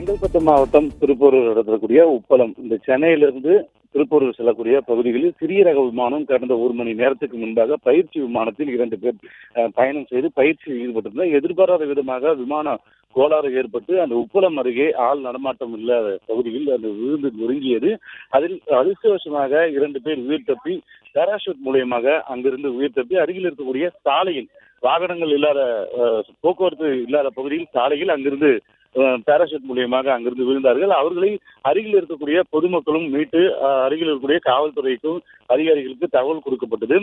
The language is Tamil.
செங்கல்பட்டு மாவட்டம் திருப்பூரூர் நடத்தக்கூடிய உப்பளம். இந்த சென்னையிலிருந்து திருப்பூரூர் செல்லக்கூடிய பகுதிகளில் சிறிய ரக விமானம் கடந்த ஒரு மணி நேரத்துக்கு முன்பாக பயிற்சி விமானத்தில் இரண்டு பேர் அஹ், பயணம் செய்து பயிற்சியில் ஈடுபட்டிருந்த எதிர்பாராத விதமாக விமான கோளாறு ஏற்பட்டு அந்த உப்பளம் அருகே ஆள் நடமாட்டம் இல்லாத பகுதியில் அந்த விழுந்து நொறுங்கியது. அதில் அதிர்ஷ்டவசமாக இரண்டு பேர் உயிர் தப்பி பேராஷூட் மூலியமாக அங்கிருந்து உயிர் தப்பி அருகில் இருக்கக்கூடிய சாலையில் வாகனங்கள் இல்லாத அஹ், போக்குவரத்து இல்லாத பகுதியில் சாலையில் அங்கிருந்து பேராசூட் பேராஷூட் மூலியமாக அங்கிருந்து விழுந்தார்கள். அவர்களை அருகில் இருக்கக்கூடிய பொதுமக்களும் மீட்டு அஹ், அருகில் இருக்கக்கூடிய காவல்துறைக்கும் அதிகாரிகளுக்கு தகவல் கொடுக்கப்பட்டது.